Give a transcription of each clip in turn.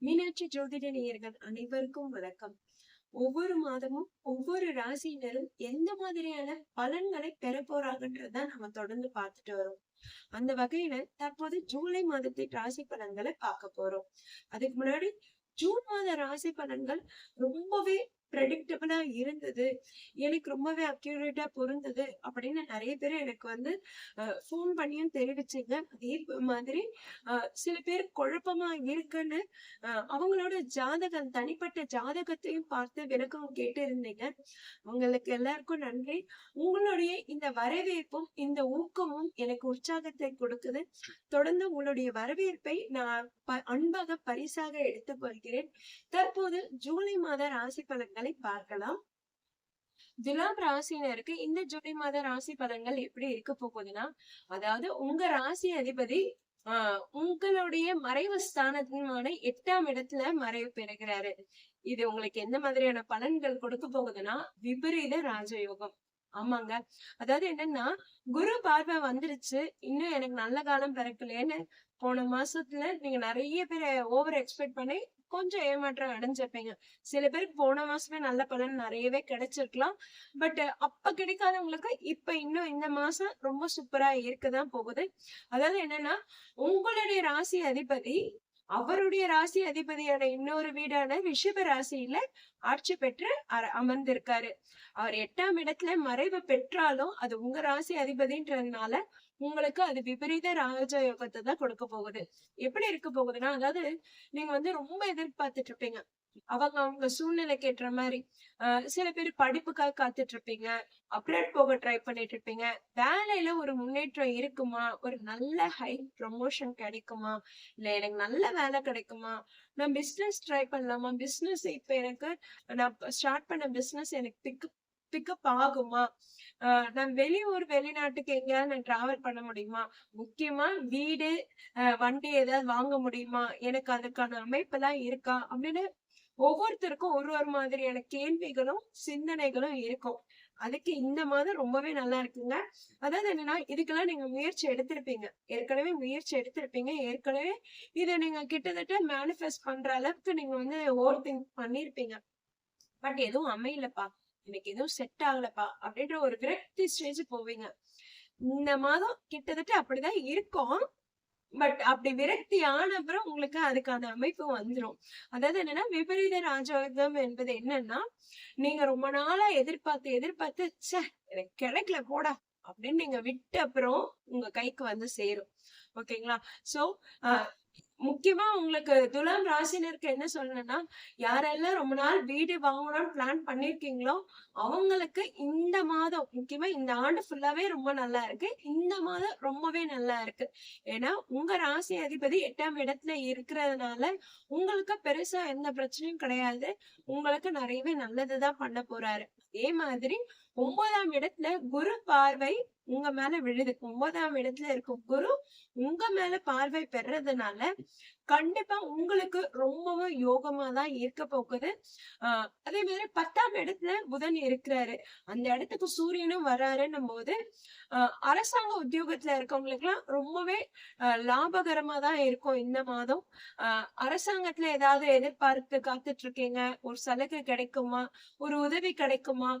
மீனாட்சி ஜோதிட நேயர்கள் அனைவருக்கும் வணக்கம். ஒவ்வொரு மாதமும் ஒவ்வொரு ராசியினரும் எந்த மாதிரியான பலன்களை பெற போறாங்கன்றதான் நம்ம தொடர்ந்து பார்த்துட்டு வரோம். அந்த வகையில தற்போது ஜூலை மாதத்தின் ராசி பலன்களை பார்க்க போறோம். அதுக்கு முன்னாடி ஜூன் மாத ராசி பலன்கள் ரொம்பவே ப்ரெடிக்டபிளா இருந்தது. எனக்கு ரொம்பவே அக்யூரேட்டா பொருந்தது அப்படின்னு நிறைய பேர் எனக்கு வந்து ஃபோன் பண்ணியும் தெரிவிச்சிங்க. அதே மாதிரி சில பேர் குழப்பமா இருக்குன்னு அவங்களோட ஜாதகம் தனிப்பட்ட ஜாதகத்தையும் பார்த்து விளக்கம் கேட்டு இருந்தீங்க உங்களுக்கு எல்லாருக்கும் நன்றி. உங்களுடைய இந்த வரவேற்பும் இந்த ஊக்கமும் எனக்கு உற்சாகத்தை கொடுக்குது. தொடர்ந்து உங்களுடைய வரவேற்பை நான் அன்பாக பரிசாக எடுத்துக் கொள்கிறேன் தற்போது ஜூலை மாத ராசி பலன்களை பார்க்கலாம். துலாம் ராசினருக்கு இந்த ஜூலை மாத ராசி பலன்கள் எப்படி இருக்க போகுதுன்னா அதாவது உங்க ராசி அதிபதி ஆஹ் உங்களுடைய மறைவு ஸ்தானத்தின் எட்டாம் இடத்துல மறைவு பெறுகிறாரு. இது உங்களுக்கு எந்த மாதிரியான பலன்கள் கொடுக்க போகுதுன்னா விபரீத ராஜயோகம். ஆமாங்க. அதாவது என்னன்னா குரு பார்வை வந்துருச்சு. இன்னும் எனக்கு நல்ல காலம் பிறக்கலன்னு போன மாசத்துல நீங்க நிறைய பேர் ஓவர் எக்ஸ்பெக்ட் பண்ணி கொஞ்சம் ஏமாற்றம் அடைஞ்சிருப்பீங்க. சில பேருக்கு போன மாசமே நல்ல பலன் நிறையவே கிடைச்சிருக்கலாம். பட் அப்ப கிடைக்காதவங்களுக்கு இப்ப இன்னும் இந்த மாசம் ரொம்ப சூப்பரா இருக்கதான் போகுது. அதாவது என்னன்னா உங்களுடைய ராசி அதிபதி அவருடைய ராசி அதிபதியான இன்னொரு வீடான ரிஷப ராசியில ஆட்சி பெற்று அமர்ந்திருக்காரு. அவர் எட்டாம் இடத்துல மறைவு பெற்றாலும் அது உங்க ராசி அதிபதின்றதுனால உங்களுக்கு அது விபரீத ராஜயோகத்தை தான் கொடுக்க போகுது. எப்படி இருக்க போகுதுன்னா அதாவது நீங்க வந்து ரொம்ப எதிர்பார்த்துட்டு இருப்பீங்க. அவங்க அவங்க சூழ்நிலைக்கு ஏற்ற மாதிரி. ஆஹ் சில பேர் படிப்புக்காக காத்துட்டு இருப்பீங்க. அப்ரேட் போக ட்ரை பண்ணிட்டு இருப்பீங்க. வேலையில ஒரு முன்னேற்றம் இருக்குமா? ஒரு நல்ல ஹை ப்ரமோஷன் கிடைக்குமா? இல்ல எனக்கு நல்ல வேலை கிடைக்குமா? நான் பிசினஸ் ட்ரை பண்ணலாமா? பிசினஸ் இப்ப எனக்கு நான் ஸ்டார்ட் பண்ண பிசினஸ் எனக்கு பிக்கப் பிக்கப் ஆகுமா? ஆஹ் நான் வெளியூர் வெளிநாட்டுக்கு எங்கேயாவது நான் டிராவல் பண்ண முடியுமா? முக்கியமா வீடு ஆஹ் வண்டி ஏதாவது வாங்க முடியுமா? எனக்கு அதுக்கான அமைப்பெல்லாம் இருக்கா? அப்படின்னு ஒவ்வொருத்தருக்கும் ஒரு ஒரு மாதிரியான கேள்விகளும் சிந்தனைகளும் இருக்கும். அதுக்கு இந்த மாதம் ரொம்பவே நல்லா இருக்குங்க. அதாவது என்னன்னா இதுக்கெல்லாம் நீங்க முயற்சி எடுத்திருப்பீங்க. ஏற்கனவே முயற்சி எடுத்திருப்பீங்க. ஏற்கனவே இதை நீங்க கிட்டத்தட்ட மேனிஃபெஸ்ட் பண்ற அளவுக்கு நீங்க வந்து ஓவர் திங்க் பண்ணிருப்பீங்க. பட் எதுவும் அமையலப்பா. எனக்கு எதுவும் செட் ஆகலப்பா அப்படின்ற ஒரு விரக்தி ஸ்டேஜ் போவீங்க. இந்த மாதம் கிட்டத்தட்ட அப்படிதான் இருக்கும். பட் அப்படி விரக்தி ஆன அப்புறம் உங்களுக்கு அதுக்கான அமைப்பு வந்துடும் அதாவது என்னன்னா விபரீத ராஜயோகம் என்பது என்னன்னா நீங்க ரொம்ப நாளா எதிர்பார்த்து எதிர்பார்த்து சே எனக்கு கிடைக்கல போடா அப்படின்னு நீங்க விட்ட அப்புறம் உங்க கைக்கு வந்து சேரும். ஓகேங்களா? சோ முக்கியமா உங்களுக்கு துலாம் ராசினருக்கு என்ன சொல்லணும்னா யாரெல்லாம் ரொம்ப நாள் வீடு வாங்கணும்னு பிளான் பண்ணிருக்கீங்களோ அவங்களுக்கு இந்த மாதம் முக்கியமா இந்த ஆண்டு ஃபுல்லாவே ரொம்ப நல்லா இருக்கு. இந்த மாதம் ரொம்பவே நல்லா இருக்கு. ஏன்னா உங்க ராசி அதிபதி எட்டாம் இடத்துல இருக்கிறதுனால உங்களுக்கு பெருசா எந்த பிரச்சனையும் கிடையாது. உங்களுக்கு நிறையவே நல்லதுதான் பண்ண போறாரு. அதே மாதிரி ஒன்பதாம் இடத்துல குரு பார்வை உங்க மேல விழுது. ஒன்பதாம் இடத்துல இருக்கும் குரு உங்க மேல பார்வை பெறதுனால கண்டிப்பா உங்களுக்கு ரொம்பவும் யோகமா தான் இருக்க போகுது. ஆஹ் அதே மாதிரி பத்தாம் இடத்துல புதன் இருக்கிறாரு. அந்த இடத்துக்கு சூரியனும் வராருன்னும் போது ஆஹ் அரசாங்க உத்தியோகத்துல இருக்கவங்களுக்கு எல்லாம் ரொம்பவே ஆஹ் லாபகரமா தான் இருக்கும் இந்த மாதம். ஆஹ் அரசாங்கத்துல ஏதாவது எதிர்பார்த்து காத்துட்டு இருக்கீங்க. ஒரு சலுகை கிடைக்குமா? ஒரு உதவி கிடைக்குமா?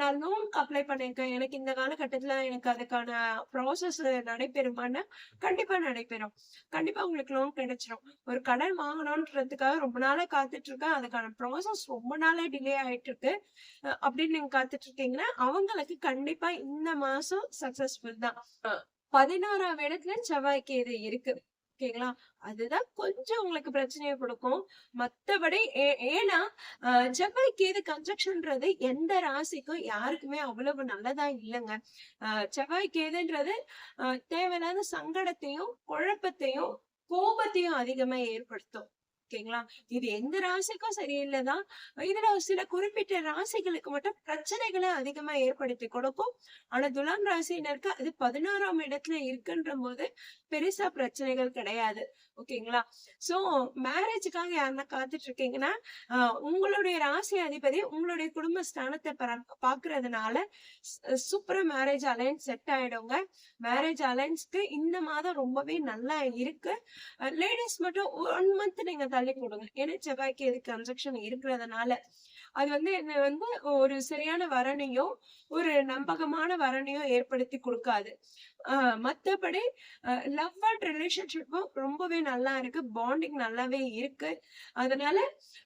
நான் லோன் அப்ளை பண்ணியிருக்கேன். எனக்கு இந்த காலகட்டத்தில் எனக்கு அதுக்கான ப்ராசஸ் நடைபெறுமான்னு கண்டிப்பாக நடைபெறும். கண்டிப்பாக உங்களுக்கு லோன் கிடைச்சிரும். ஒரு கடன் வாங்கணுன்றதுக்காக ரொம்ப நாளாக காத்துட்ருக்கேன். அதுக்கான ப்ராசஸ் ரொம்ப நாளாக டிலே ஆயிட்டு இருக்கு அப்படின்னு நீங்கள் காத்துட்டு இருக்கீங்கன்னா அவங்களுக்கு கண்டிப்பாக இந்த மாதம் சக்ஸஸ்ஃபுல் தான். பதினோராம் இடத்துல செவ்வாய்க்கு இது இருக்கு. ஓகேங்களா? அதுதான் கொஞ்சம் உங்களுக்கு பிரச்சனையை கொடுக்கும். மத்தபடி ஏ- ஏன்னா ஆஹ் செவ்வாய் கேது எந்த ராசிக்கும் யாருக்குமே அவ்வளவு நல்லதா இல்லைங்க. ஆஹ் செவ்வாய் கேதுன்றது ஆஹ் தேவையில்லாத சங்கடத்தையும் குழப்பத்தையும் கோபத்தையும் அதிகமா ஏற்படுத்தும். ஓகேங்களா? இது எந்த ராசிக்கும் சரியில்லைதான். இதுல சில குறிப்பிட்ட ராசிகளுக்கு மட்டும் பிரச்சனைகளை அதிகமா ஏற்படுத்தி கொடுக்கும். ஆனா துலாம் ராசினருக்கு அது பதினோராம் இடத்துல இருக்குன்ற போது பெருசா பிரச்சனைகள் கிடையாது. ஓகேங்களா? சோ மேரேஜுக்காக யாருன்னா காத்துட்டு இருக்கீங்கன்னா உங்களுடைய ராசி அதிபதி உங்களுடைய குடும்ப ஸ்தானத்தை பர- பாக்குறதுனால சூப்பரா மேரேஜ் அலைன்ஸ் செட் ஆயிடுங்க. மேரேஜ் அலைன்ஸ்க்கு இந்த மாதம் ரொம்பவே நல்லா இருக்கு. லேடிஸ் மட்டும் ஒன் மந்த் நீங்க தள்ளி கொடுங்க ஏன்னா செவ்வாய்க்கு இது கன்ஸ்ட்ரக்ஷன் இருக்கிறதுனால. அது வந்து என்ன வந்து ஒரு சரியான வரணையும் ஒரு நம்பகமான வரணையும் ஏற்படுத்தி கொடுக்காது. ஆஹ் மத்தபடி லவ் அண்ட் ரிலேஷன்ஷிப்பும் ரொம்பவே நல்லா இருக்கு. பாண்டிங் நல்லாவே இருக்கு. அதனால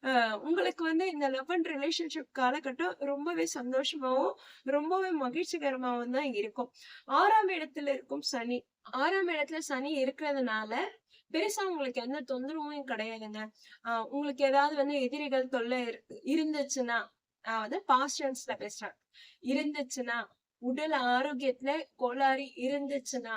ஆஹ் உங்களுக்கு வந்து இந்த லவ் அண்ட் ரிலேஷன்ஷிப் காலகட்டம் ரொம்பவே சந்தோஷமாவும் ரொம்பவே மகிழ்ச்சிகரமாவும் தான் இருக்கும். ஆறாம் இடத்துல இருக்கும் சனி. ஆறாம் இடத்துல சனி இருக்கிறதுனால பெருசா உங்களுக்கு எந்த தொந்தரவும் கிடையாதுங்க. ஆஹ் உங்களுக்கு ஏதாவது வந்து எதிரிகள் தொல்லை இருந்துச்சுன்னா நான் வந்து பாஸ்டன்ஸ்ல பேசுறேன். இருந்துச்சுன்னா உடல் ஆரோக்கியத்துல கோளாறு இருந்துச்சுன்னா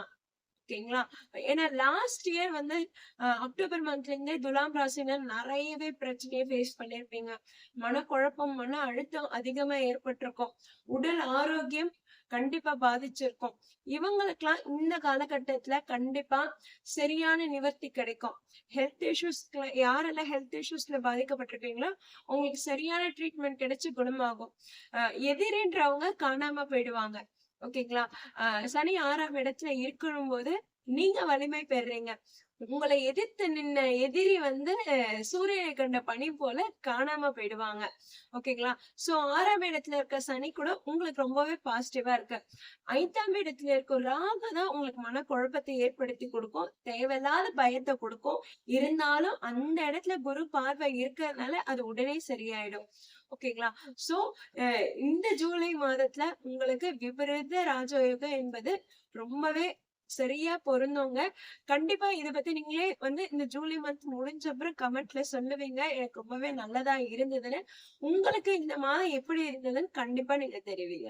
ஓகேங்களா? ஏன்னா லாஸ்ட் இயர் வந்து அக்டோபர் மந்த்ல இருந்தே துலாம் ராசினர் நிறையவே பிரச்சனையை ஃபேஸ் பண்ணிருப்பீங்க மனக்குழப்பம் மன அழுத்தம் அதிகமா ஏற்பட்டிருக்கும். உடல் ஆரோக்கியம் கண்டிப்பா பாதிச்சிருக்கும். இவங்களுக்கெல்லாம் இந்த காலகட்டத்துல கண்டிப்பா சரியான நிவர்த்தி கிடைக்கும். ஹெல்த் இஷ்யூஸ்ல யாரெல்லாம் ஹெல்த் இஷ்யூஸ்ல பாதிக்கப்பட்டிருக்கீங்களோ உங்களுக்கு சரியான ட்ரீட்மெண்ட் கிடைச்சு குணமாகும். அஹ் எதிரின்றவங்க காணாம போயிடுவாங்க. ஓகேங்களா? ஆஹ் சனி ஆறாம் இடத்துல இருக்கணும் போது நீங்க வலிமை பெறுறீங்க. உங்களை எதிர்த்து நின்ன எதிரி வந்து சூரியனை கண்ட பனி போல காணாம போயிடுவாங்க. ஓகேங்களா? சோ ஆறாம் இடத்துல இருக்க சனி கூட உங்களுக்கு ரொம்பவே பாசிட்டிவா இருக்கு. ஐந்தாம் இடத்துல இருக்க ராகு தான் உங்களுக்கு மனக்குழப்பத்தை ஏற்படுத்தி கொடுக்கும். தேவையில்லாத பயத்தை கொடுக்கும். இருந்தாலும் அந்த இடத்துல குரு பார்வை இருக்கிறதுனால அது உடனே சரியாயிடும். ஓகேங்களா? சோ இந்த ஜூலை மாதத்துல உங்களுக்கு விபரீத ராஜயோகம் என்பது ரொம்பவே சரியா பொருந்தவங்க கண்டிப்பா இத பத்தி நீங்களே வந்து இந்த ஜூலை மந்த் முடிஞ்ச அப்புறம் கமெண்ட்ல சொல்லுவீங்க. எனக்கு ரொம்பவே நல்லதா இருந்ததுன்னு. உங்களுக்கு இந்த மாதம் எப்படி இருந்ததுன்னு கண்டிப்பா நீங்க தெரிவிங்க.